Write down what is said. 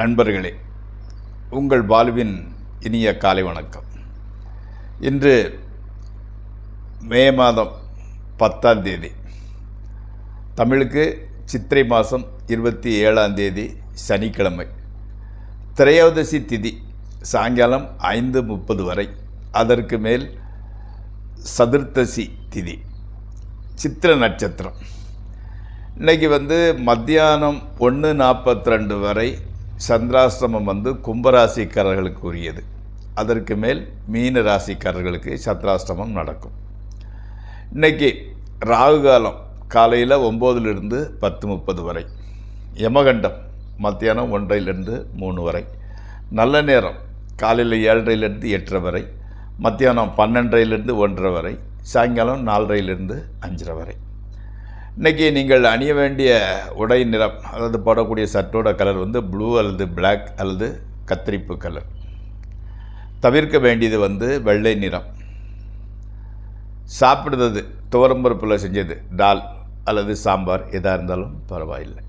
நண்பர்களே உங்கள் பாலுவின் இனிய காலை வணக்கம். இன்று மே மாதம் பத்தாம் தேதி தமிழுக்கு சித்திரை மாதம் இருபத்தி ஏழாம் தேதி சனிக்கிழமை. திரையோதசி திதி சாயங்காலம் ஐந்து முப்பது வரை அதற்கு மேல் சதுர்த்தசி திதி சித்திர நட்சத்திரம். இன்னைக்கு வந்து மத்தியானம் ஒன்று நாற்பத்தி ரெண்டு வரை சந்திராசிரமம் வந்து கும்பராசிக்காரர்களுக்கு உரியது அதற்கு மேல் மீன ராசிக்காரர்களுக்கு சந்திராஷ்டமம் நடக்கும். இன்னைக்கு ராகு காலம் காலையில் ஒம்போதுலேருந்து பத்து முப்பது வரை. யமகண்டம் மத்தியானம் ஒன்றையிலிருந்து மூணு வரை. நல்ல நேரம் காலையில் ஏழரைலேருந்து எட்டரை வரை. மத்தியானம் பன்னெண்டரைலேருந்து ஒன்றரை வரை. சாயங்காலம் நாலரையிலேருந்து அஞ்சரை வரை. இன்றைக்கி நீங்கள் அணிய வேண்டிய உடை நிறம் அதாவது போடக்கூடிய சட்டோட கலர் வந்து ப்ளூ அல்லது பிளாக் அல்லது கத்திரிப்பு கலர் தவிர்க்க வேண்டியது வந்து வெள்ளை நிறம். சாப்பிடுறது துவரம்பருப்பில் செஞ்சது டால் அல்லது சாம்பார் எதாக இருந்தாலும் பரவாயில்லை.